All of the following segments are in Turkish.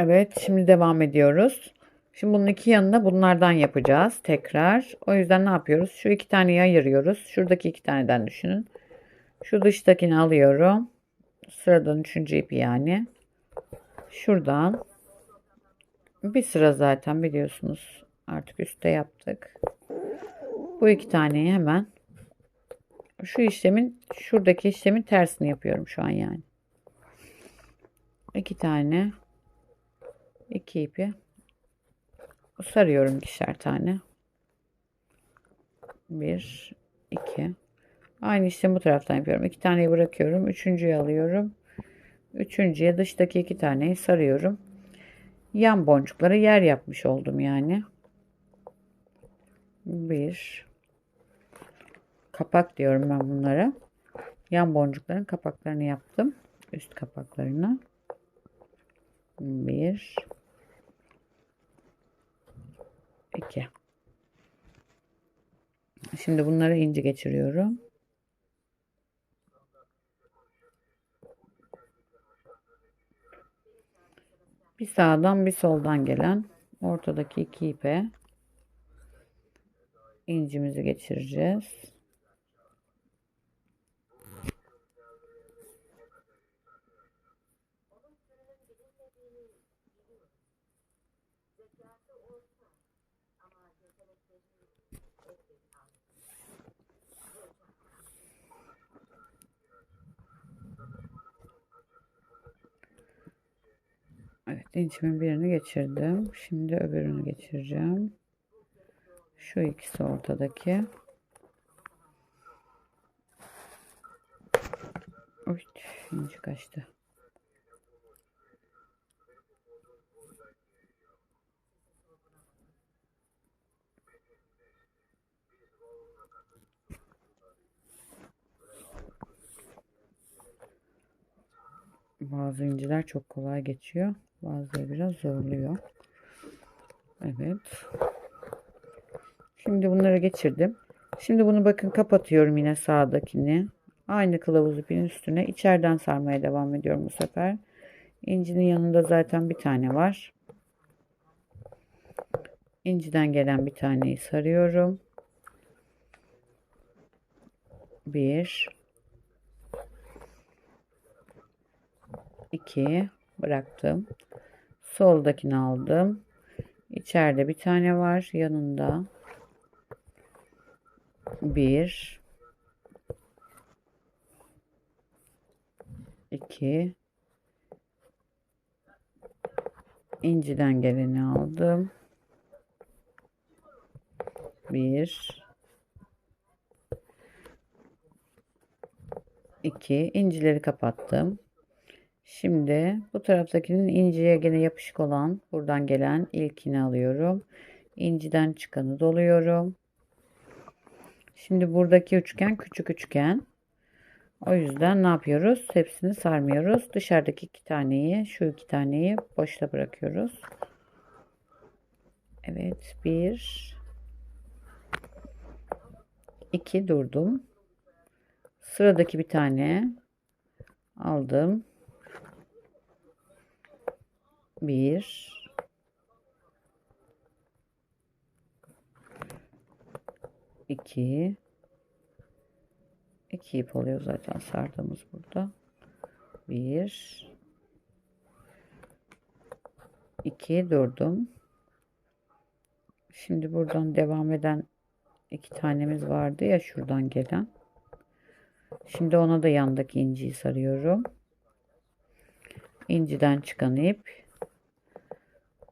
Evet, şimdi devam ediyoruz. Şimdi bunun iki yanında bunlardan yapacağız tekrar. O yüzden ne yapıyoruz? Şu iki taneyi ayırıyoruz. Şuradaki iki taneden düşünün. Şu dıştakini alıyorum. Sıradan üçüncü ipi yani. Şuradan. Bir sıra zaten biliyorsunuz. Artık üstte yaptık. Bu iki taneyi hemen şu işlemin şuradaki işlemin tersini yapıyorum şu an yani. İki tane iki ipi sarıyorum ikişer tane. Bir, iki. Aynı işlemi bu taraftan yapıyorum. İki taneyi bırakıyorum. Üçüncüyü alıyorum. Üçüncüye dıştaki iki taneyi sarıyorum. Yan boncuklara yer yapmış oldum yani. Bir. Kapak diyorum ben bunlara. Yan boncukların kapaklarını yaptım. Üst kapaklarını. Bir. İki. Şimdi bunları ince geçiriyorum. Bir sağdan bir soldan gelen ortadaki iki ipe incimizi geçireceğiz. Evet incimin birini geçirdim. Şimdi öbürünü geçireceğim. Şu ikisi ortadaki. Uy, inci kaçtı. Bazı inciler çok kolay geçiyor. Bazıları biraz zorluyor. Evet. Şimdi bunları geçirdim. Şimdi bunu bakın kapatıyorum yine sağdakini. Aynı kılavuz ipin üstüne içeriden sarmaya devam ediyorum bu sefer. İncinin yanında zaten bir tane var. İnciden gelen bir taneyi sarıyorum. Bir. iki bıraktım. Soldakini aldım. İçeride bir tane var yanında. Bir. iki inciden geleni aldım. Bir. iki incileri kapattım. Şimdi bu taraftakinin inciye gene yapışık olan buradan gelen ilkini alıyorum. İnciden çıkanı doluyorum. Şimdi buradaki üçgen küçük üçgen. O yüzden ne yapıyoruz? Hepsini sarmıyoruz. Dışarıdaki iki taneyi, şu iki taneyi boşta bırakıyoruz. Evet, bir, iki durdum. Sıradaki bir tane aldım. Bir, iki, iki ip oluyor zaten sardığımız burada. Bir, iki durdum. Şimdi buradan devam eden iki tanemiz vardı ya şuradan gelen. Şimdi ona da yandaki inciyi sarıyorum. İnciden çıkan ip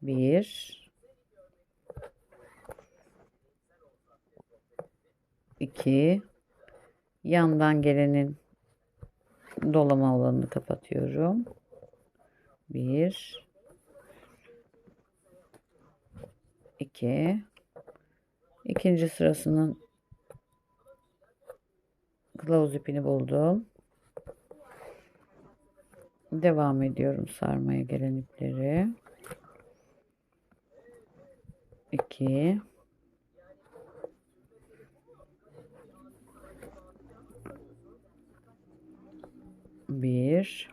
bir iki yandan gelenin dolama alanını kapatıyorum. Bir iki ikinci sırasının kılavuz ipini buldum. Devam ediyorum sarmaya gelen ipleri. 2 bir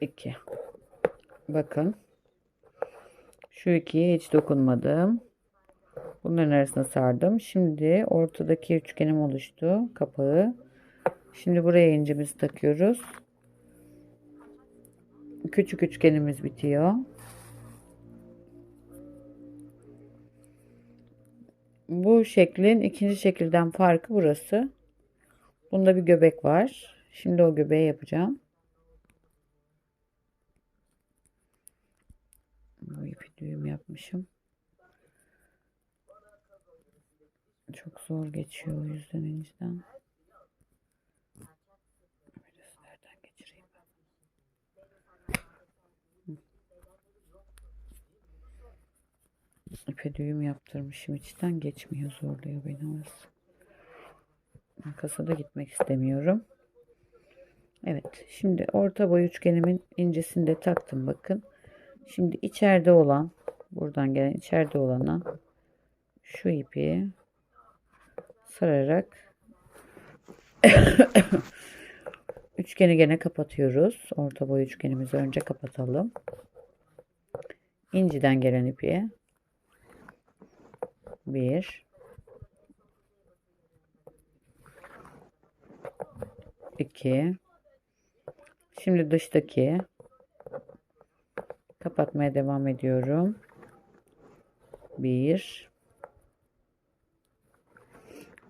2. Bakın. Şu ikiye hiç dokunmadım. Bunların arasına sardım. Şimdi ortadaki üçgenim oluştu. Kapağı. Şimdi buraya incimizi takıyoruz. Küçük üçgenimiz bitiyor. Bu şeklin ikinci şekilden farkı burası. Bunda bir göbek var. Şimdi o göbeği yapacağım. Bu ipi düğüm yapmışım. Çok zor geçiyor o yüzden inciden. Biraz nereden geçireyim ben. İpe düğüm yaptırmışım içten geçmiyor zorluyor beni orası. Kasada gitmek istemiyorum. Evet şimdi orta boy üçgenimin incesini de taktım bakın. Şimdi içeride olan buradan gelen içeride olana şu ipi sararak üçgeni gene kapatıyoruz. Orta boy üçgenimizi önce kapatalım. İnciden gelen ipi bir iki şimdi dıştaki kapatmaya devam ediyorum. Bir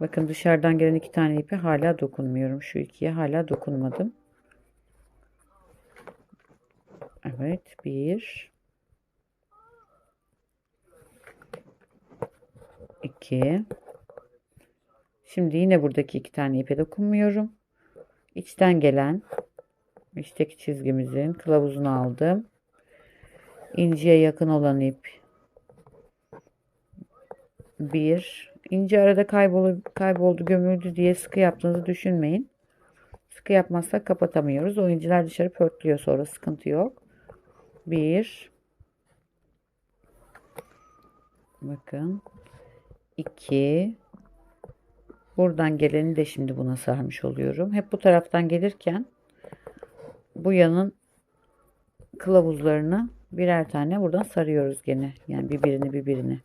Bakın dışarıdan gelen iki tane ipi hala dokunmuyorum. Şu ikiye hala dokunmadım. Evet. Bir. İki. Şimdi yine buradaki iki tane ipe dokunmuyorum. İçten gelen içteki çizgimizin kılavuzunu aldım. İnciye yakın olan ip bir ince arada kayboldu, kayboldu gömüldü diye sıkı yaptığınızı düşünmeyin. Sıkı yapmazsak kapatamıyoruz. O inciler dışarı pörtlüyor sonra sıkıntı yok. Bir bakın iki buradan geleni de şimdi buna sarmış oluyorum. Hep bu taraftan gelirken bu yanın kılavuzlarını birer tane buradan sarıyoruz gene. Yani birbirini birbirini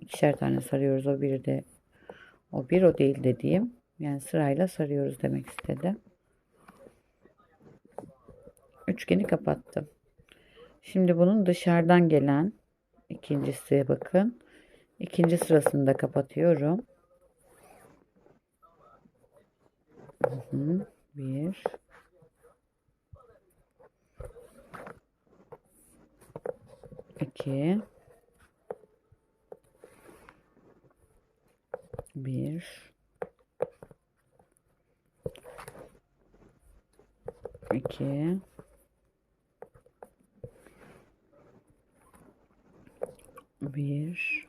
ikişer tane sarıyoruz. O bir de o bir o değil dediğim. Yani sırayla sarıyoruz demek istedim. Üçgeni kapattım. Şimdi bunun dışarıdan gelen ikincisi bakın. İkinci sırasını da kapatıyorum. Bir. İki. Bir. iki, Bir.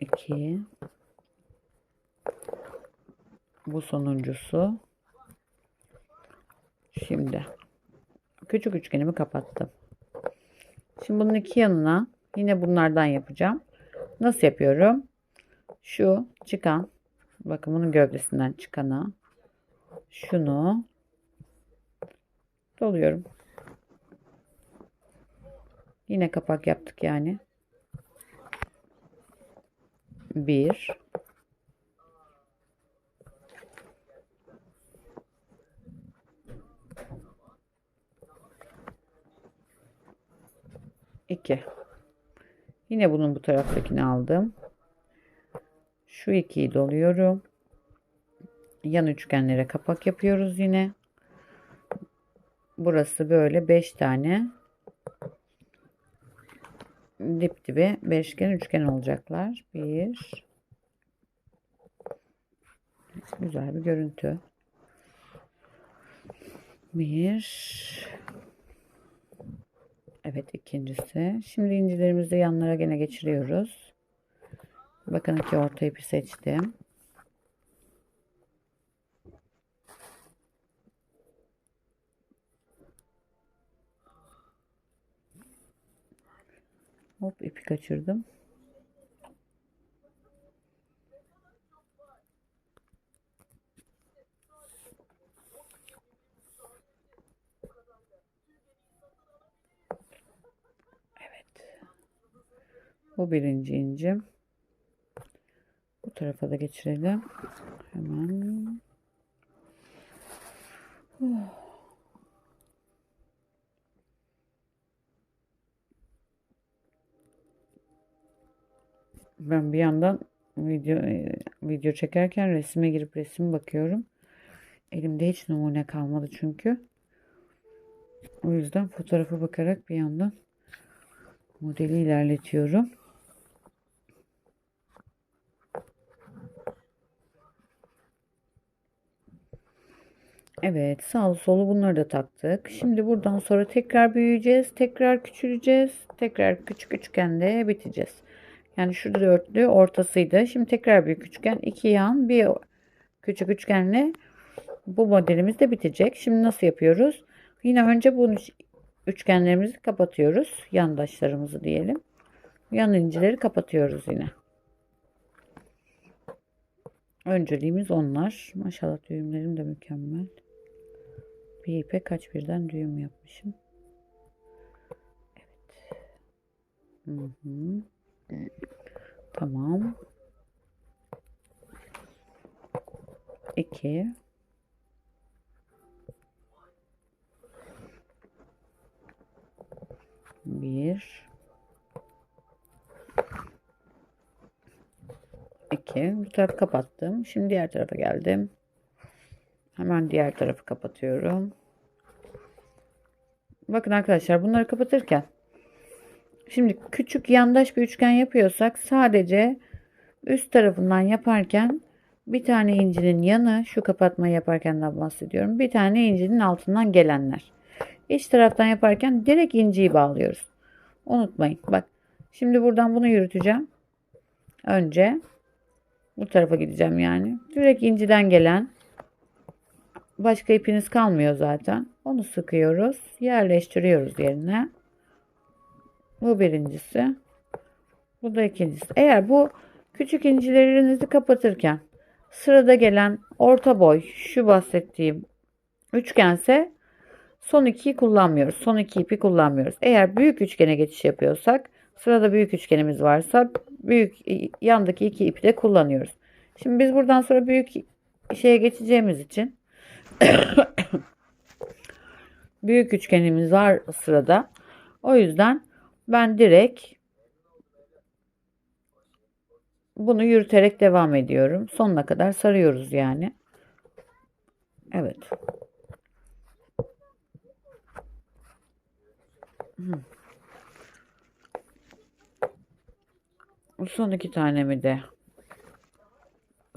İki, Bu sonuncusu. Şimdi küçük üçgenimi kapattım. Şimdi bunun iki yanına yine bunlardan yapacağım. Nasıl yapıyorum? Şu çıkan bakın bunun gövdesinden çıkana şunu doluyorum. Yine kapak yaptık yani. Bir. İki. Yine bunun bu taraftakini aldım. Şu ikiyi doluyorum. Yan üçgenlere kapak yapıyoruz yine. Burası böyle 5 tane dip dibe beşgen üçgen olacaklar. Bir güzel bir görüntü. Bir Evet ikincisi. Şimdi incilerimizi yanlara gene geçiriyoruz. Bakın ki orta ipi seçtim. Hop ipi kaçırdım. Evet. Bu birinci incim. Bu tarafa da geçirelim. Hemen. Oh. Ben bir yandan video e, video çekerken resime girip resim bakıyorum. Elimde hiç numune kalmadı çünkü. O yüzden fotoğrafa bakarak bir yandan modeli ilerletiyorum. Evet sağ solu bunları da taktık. Şimdi buradan sonra tekrar büyüyeceğiz. Tekrar küçüleceğiz. Tekrar küçük üçgende biteceğiz. Yani şurada dörtlü ortasıydı. Şimdi tekrar büyük üçgen. iki yan bir küçük üçgenle bu modelimiz de bitecek. Şimdi nasıl yapıyoruz? Yine önce bu üçgenlerimizi kapatıyoruz. Yandaşlarımızı diyelim. Yan incileri kapatıyoruz yine. Önceliğimiz onlar. Maşallah düğümlerim de mükemmel. Bir ipe kaç birden düğüm yapmışım. Evet. Hı hı. Tamam. 2 1 2 bu tarafı kapattım. Şimdi diğer tarafa geldim. Hemen diğer tarafı kapatıyorum. Bakın arkadaşlar bunları kapatırken Şimdi küçük yandaş bir üçgen yapıyorsak sadece üst tarafından yaparken bir tane incinin yanı şu kapatmayı yaparken de bahsediyorum. Bir tane incinin altından gelenler. İç taraftan yaparken direkt inciyi bağlıyoruz. Unutmayın. Bak şimdi buradan bunu yürüteceğim. Önce bu tarafa gideceğim yani. Direkt inciden gelen başka ipiniz kalmıyor zaten. Onu sıkıyoruz. Yerleştiriyoruz yerine. Bu birincisi. Bu da ikincisi. Eğer bu küçük incilerinizi kapatırken sırada gelen orta boy şu bahsettiğim üçgense son ikiyi kullanmıyoruz. Son iki ipi kullanmıyoruz. Eğer büyük üçgene geçiş yapıyorsak sırada büyük üçgenimiz varsa büyük yandaki iki ipi de kullanıyoruz. Şimdi biz buradan sonra büyük şeye geçeceğimiz için büyük üçgenimiz var sırada. O yüzden ben direkt bunu yürüterek devam ediyorum. Sonuna kadar sarıyoruz yani. Evet. Son iki tanemi de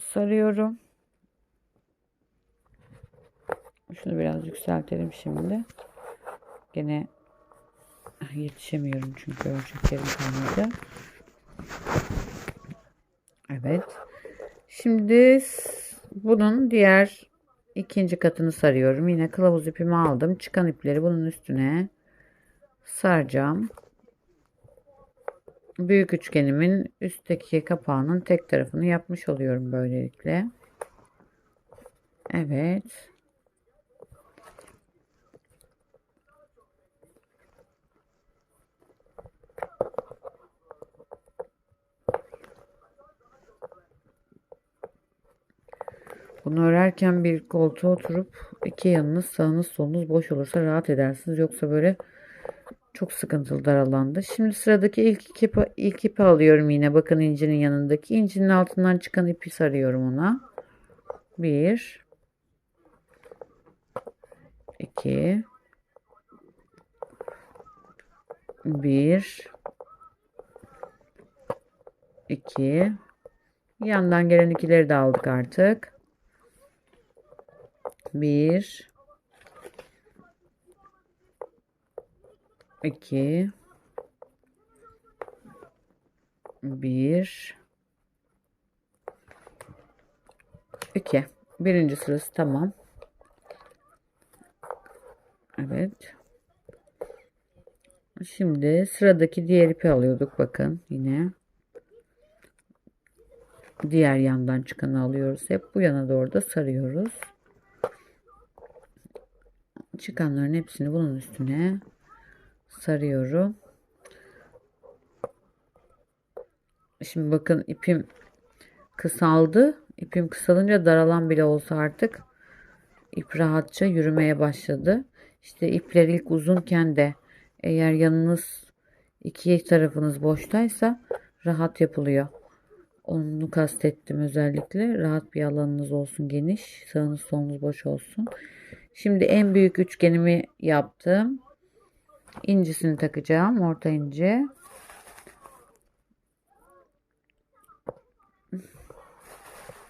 sarıyorum. Şunu biraz yükseltelim şimdi. Gene Yetişemiyorum çünkü ölçeklerim kalmadı. Evet. Şimdi bunun diğer ikinci katını sarıyorum. Yine kılavuz ipimi aldım. Çıkan ipleri bunun üstüne saracağım. Büyük üçgenimin üstteki kapağının tek tarafını yapmış oluyorum böylelikle. Evet. Bunu örerken bir koltuğa oturup iki yanınız sağınız solunuz boş olursa rahat edersiniz. Yoksa böyle çok sıkıntılı dar alanda. Şimdi sıradaki ilk ipi, ilk ipi alıyorum yine. Bakın incinin yanındaki. incinin altından çıkan ipi sarıyorum ona. Bir. iki, Bir. iki. Yandan gelen ikileri de aldık artık. Bir. iki, Bir. iki. Birinci sırası tamam. Evet. Şimdi sıradaki diğer ipi alıyorduk bakın yine. Diğer yandan çıkanı alıyoruz. Hep bu yana doğru da sarıyoruz çıkanların hepsini bunun üstüne sarıyorum. Şimdi bakın ipim kısaldı. İpim kısalınca daralan bile olsa artık ip rahatça yürümeye başladı. İşte ipler ilk uzunken de eğer yanınız iki tarafınız boştaysa rahat yapılıyor. Onu kastettim özellikle. Rahat bir alanınız olsun geniş. Sağınız solunuz boş olsun. Şimdi en büyük üçgenimi yaptım. İncisini takacağım. Orta ince.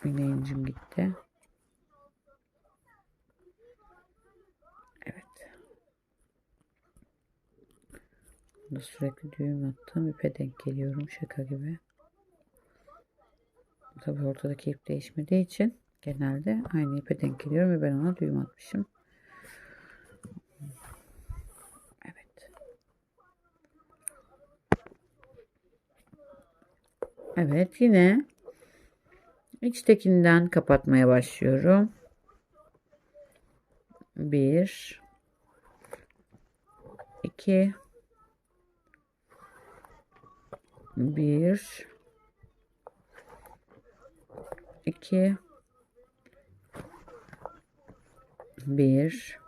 Yine incim gitti. Evet. Burada sürekli düğüm attım. İpe denk geliyorum. Şaka gibi. Tabii ortadaki ip değişmediği için genelde aynı ipe denk geliyorum ve ben ona düğüm atmışım. Evet. Evet yine içtekinden kapatmaya başlıyorum. Bir, iki, bir, 2 1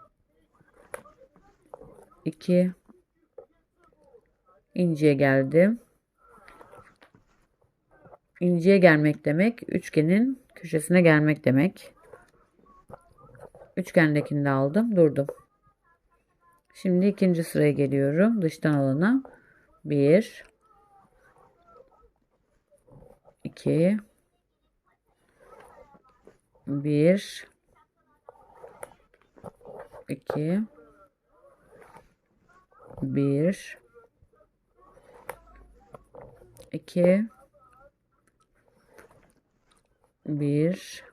2 inciye geldim. İnciye gelmek demek üçgenin köşesine gelmek demek. Üçgendekini de aldım, durdum. Şimdi ikinci sıraya geliyorum. Dıştan alana 1 2 bir iki. Bir. İki. Bir.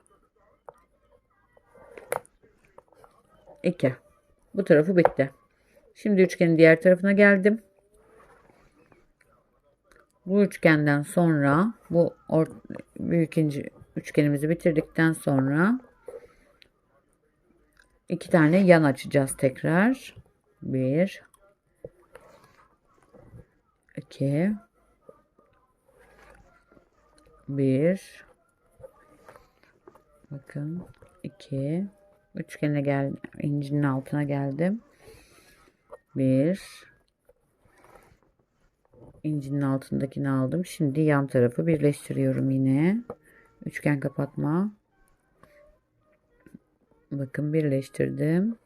İki. Bu tarafı bitti. Şimdi üçgenin diğer tarafına geldim. Bu üçgenden sonra bu büyük inci üçgenimizi bitirdikten sonra iki tane yan açacağız tekrar. Bir, iki, bir, bakın iki, üçgene gel, incinin altına geldim. Bir, incinin altındakini aldım. Şimdi yan tarafı birleştiriyorum yine. Üçgen kapatma. Bakın birleştirdim.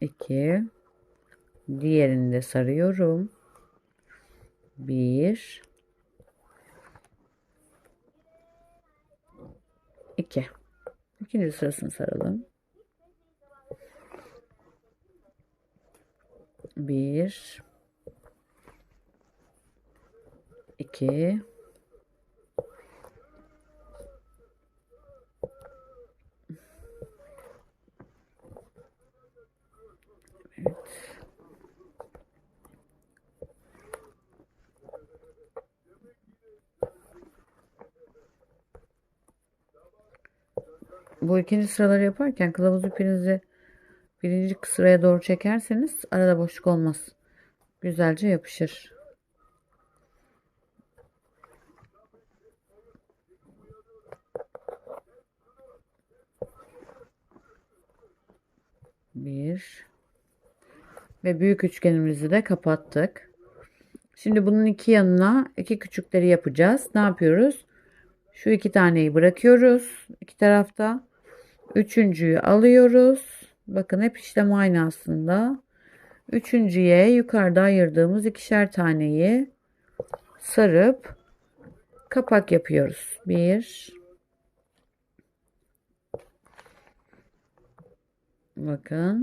2 Diğerini de sarıyorum. 1 2 İkinci sırasını saralım. 1 2 Bu ikinci sıraları yaparken kılavuz ipinizi birinci sıraya doğru çekerseniz arada boşluk olmaz. Güzelce yapışır. Bir ve büyük üçgenimizi de kapattık. Şimdi bunun iki yanına iki küçükleri yapacağız. Ne yapıyoruz? Şu iki taneyi bırakıyoruz iki tarafta. Üçüncüyü alıyoruz. Bakın hep işlem aynı aslında. Üçüncüye yukarıda ayırdığımız ikişer taneyi sarıp kapak yapıyoruz. Bir, Bakın.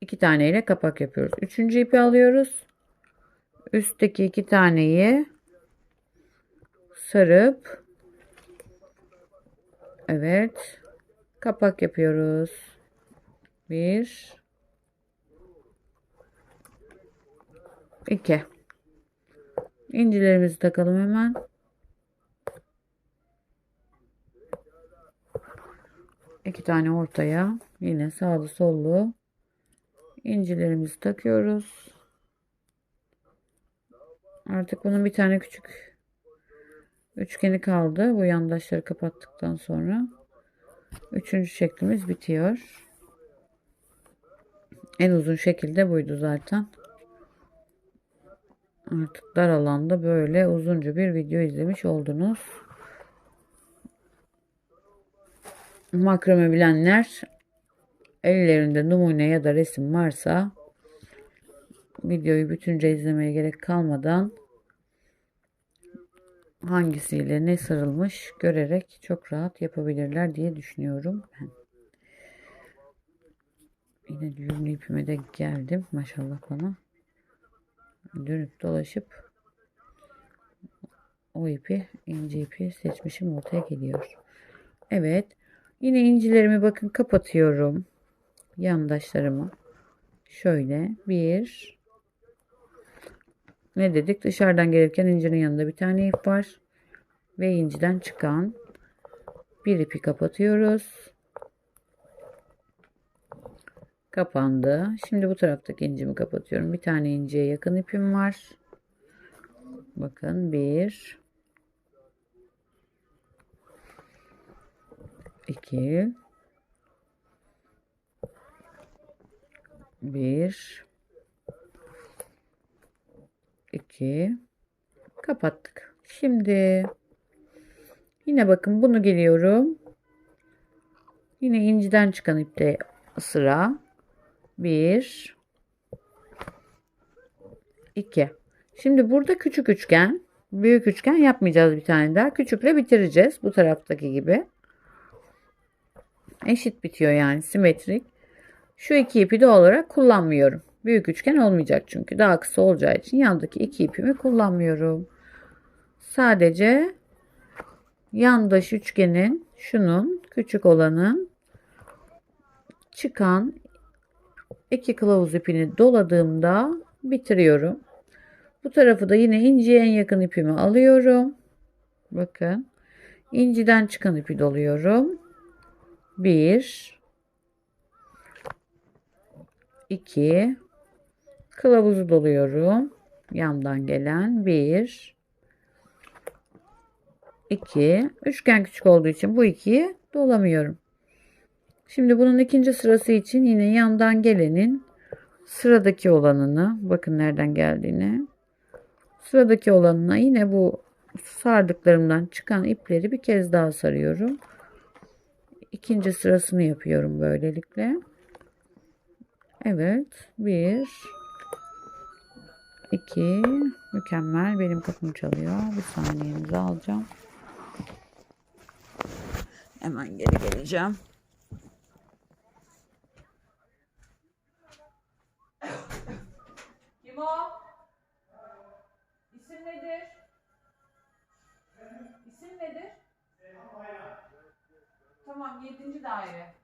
iki taneyle kapak yapıyoruz. Üçüncü ipi alıyoruz. Üstteki iki taneyi sarıp evet kapak yapıyoruz. Bir iki incilerimizi takalım hemen. iki tane ortaya yine sağlı sollu incilerimizi takıyoruz. Artık bunun bir tane küçük üçgeni kaldı. Bu yandaşları kapattıktan sonra. Üçüncü şeklimiz bitiyor. En uzun şekilde buydu zaten. Artık dar alanda böyle uzunca bir video izlemiş oldunuz. Makrame bilenler ellerinde numune ya da resim varsa videoyu bütünce izlemeye gerek kalmadan hangisiyle ne sarılmış görerek çok rahat yapabilirler diye düşünüyorum ben. Yine düğümlü ipime de geldim maşallah bana. Dönüp dolaşıp o ipi ince ipi seçmişim ortaya geliyor. Evet. Yine incilerimi bakın kapatıyorum. Yandaşlarımı. Şöyle bir ne dedik? Dışarıdan gelirken incinin yanında bir tane ip var. Ve inciden çıkan bir ipi kapatıyoruz. Kapandı. Şimdi bu taraftaki incimi kapatıyorum. Bir tane inceye yakın ipim var. Bakın bir, iki, bir, iki, kapattık. Şimdi yine bakın bunu geliyorum. Yine inciden çıkan ipte sıra. Bir, iki. Şimdi burada küçük üçgen, büyük üçgen yapmayacağız bir tane daha. Küçükle bitireceğiz bu taraftaki gibi. Eşit bitiyor yani simetrik. Şu iki ipi de olarak kullanmıyorum. Büyük üçgen olmayacak çünkü daha kısa olacağı için yandaki iki ipimi kullanmıyorum. Sadece yandaş üçgenin şunun küçük olanın çıkan iki kılavuz ipini doladığımda bitiriyorum. Bu tarafı da yine inciye en yakın ipimi alıyorum. Bakın. inciden çıkan ipi doluyorum. 1 2 kılavuzu doluyorum. Yandan gelen 1 2 üçgen küçük olduğu için bu ikiyi dolamıyorum. Şimdi bunun ikinci sırası için yine yandan gelenin sıradaki olanını bakın nereden geldiğini sıradaki olanına yine bu sardıklarımdan çıkan ipleri bir kez daha sarıyorum. İkinci sırasını yapıyorum böylelikle. Evet. Bir. İki, Mükemmel. Benim kapım çalıyor. Bir saniyenizi alacağım. Hemen geri geleceğim. Kim o? İsim nedir? İsim nedir? Tamam, yedinci daire.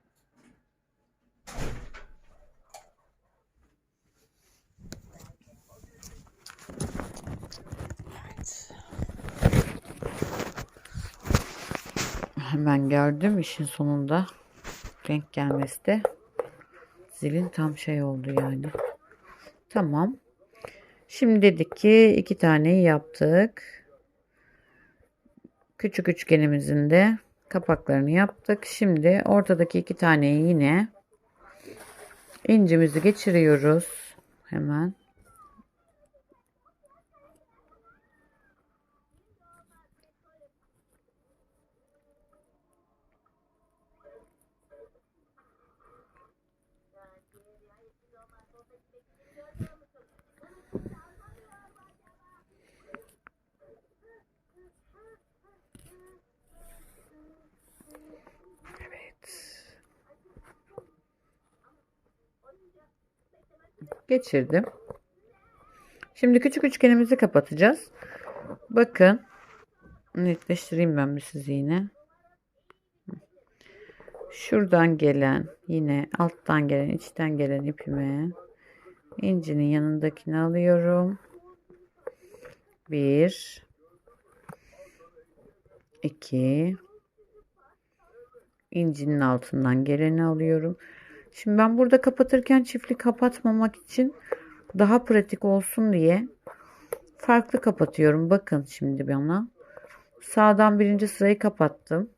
Evet. Hemen gördüm işin sonunda. Renk gelmesi de zilin tam şey oldu yani. Tamam. Şimdi dedik ki iki taneyi yaptık. Küçük üçgenimizin de kapaklarını yaptık. Şimdi ortadaki iki taneyi yine incimizi geçiriyoruz. Hemen. Geçirdim. Şimdi küçük üçgenimizi kapatacağız. Bakın netleştireyim ben bir sizi yine. Şuradan gelen yine alttan gelen içten gelen ipimi incinin yanındakini alıyorum. Bir, iki, incinin altından geleni alıyorum. Şimdi ben burada kapatırken çiftli kapatmamak için daha pratik olsun diye farklı kapatıyorum. Bakın şimdi bana. Sağdan birinci sırayı kapattım.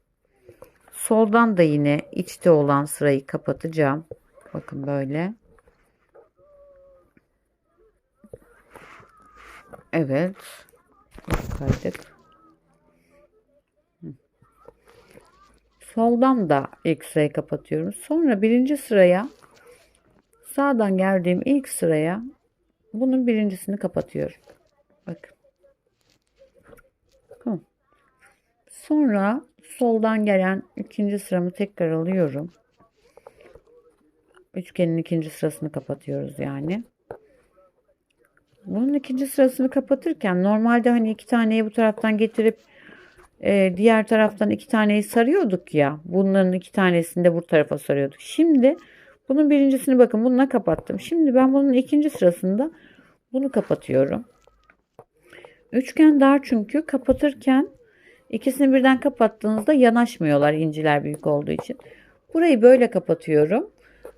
Soldan da yine içte olan sırayı kapatacağım. Bakın böyle. Evet. Kaydık. Hı. Soldan da ilk sırayı kapatıyorum. Sonra birinci sıraya sağdan geldiğim ilk sıraya bunun birincisini kapatıyorum. Bakın. Sonra soldan gelen ikinci sıramı tekrar alıyorum. Üçgenin ikinci sırasını kapatıyoruz yani. Bunun ikinci sırasını kapatırken normalde hani iki taneyi bu taraftan getirip e, diğer taraftan iki taneyi sarıyorduk ya. Bunların iki tanesini de bu tarafa sarıyorduk. Şimdi bunun birincisini bakın bununla kapattım. Şimdi ben bunun ikinci sırasında bunu kapatıyorum. Üçgen dar çünkü kapatırken ikisini birden kapattığınızda yanaşmıyorlar inciler büyük olduğu için. Burayı böyle kapatıyorum.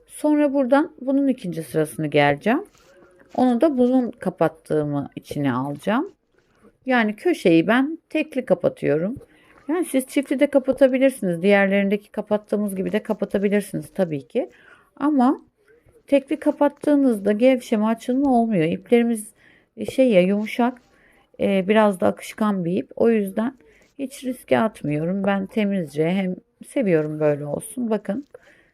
Sonra buradan bunun ikinci sırasını geleceğim. Onu da bunun kapattığımı içine alacağım. Yani köşeyi ben tekli kapatıyorum. Yani siz çiftli de kapatabilirsiniz. Diğerlerindeki kapattığımız gibi de kapatabilirsiniz tabii ki. Ama tekli kapattığınızda gevşeme açılma olmuyor. İplerimiz şey ya yumuşak e, biraz da akışkan bir ip. O yüzden hiç riske atmıyorum. Ben temizce hem seviyorum böyle olsun. Bakın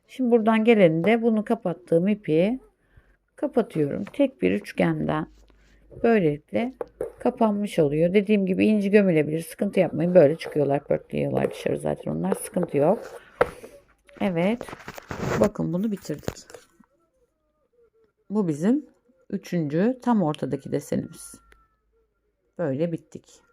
şimdi buradan geleni bunu kapattığım ipi kapatıyorum. Tek bir üçgenden böylelikle kapanmış oluyor. Dediğim gibi inci gömülebilir. Sıkıntı yapmayın. Böyle çıkıyorlar, pörtlüyorlar dışarı zaten onlar. Sıkıntı yok. Evet. Bakın bunu bitirdik. Bu bizim üçüncü tam ortadaki desenimiz. Böyle bittik.